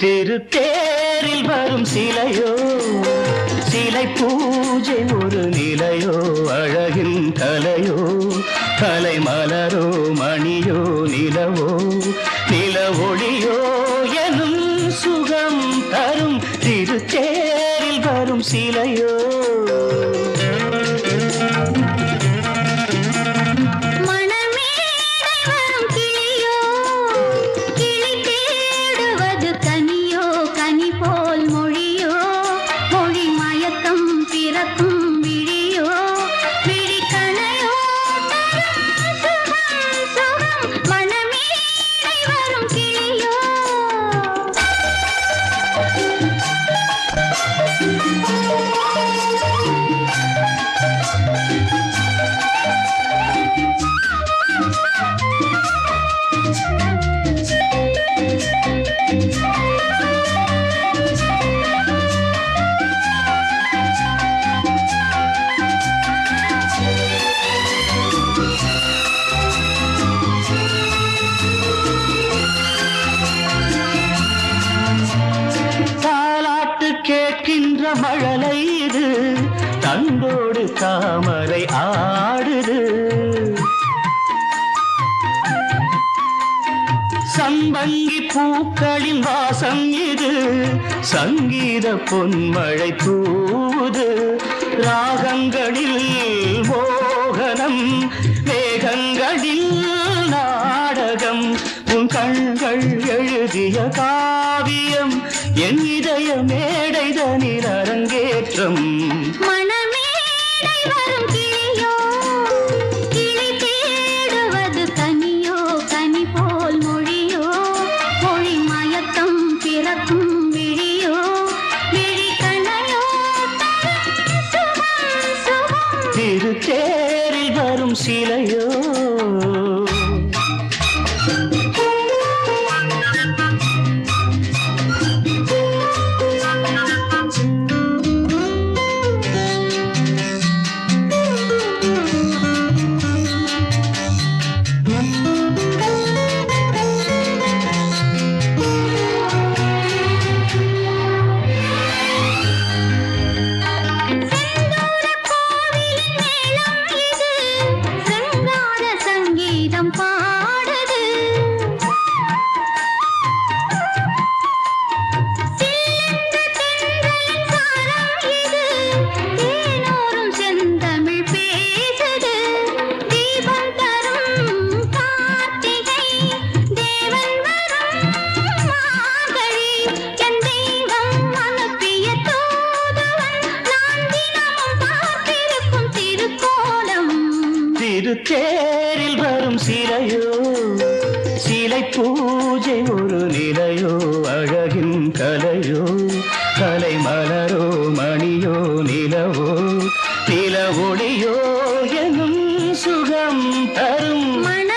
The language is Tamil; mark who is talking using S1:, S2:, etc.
S1: திருத்தேரில் வரும் சிலையோ சிலை பூஜை ஒரு நிலையோ அழகின் தலையோ கலை மலரோ மணியோ நிலவோ நில ஒளியோ எனும் சுகம் தரும் திருத்தேரில் வரும் சிலையோ. கேட்கின்ற தங்கோடு தாமரை ஆடுது. சம்பங்கி பூக்களின் வாசம் இது சங்கீத பொன்மழை தூவுது. ராகங்களில் மோகனம் மேகங்களில் நாடகம் உன் கண்கள் எழுதிய காவியம் என் இதய மேடைதனில் அரங்கேற்றம்
S2: மணமேடை வரும் கிளியோ
S1: தேரில் வரும் சிலையோ?
S2: சிலை பூஜை ஒரு நிலையோ? அழகின் கலையோ? கலை மலரோ மணியோ நிலவோ? நில ஒளியோ எனும் சுகம் தரும்
S1: மணி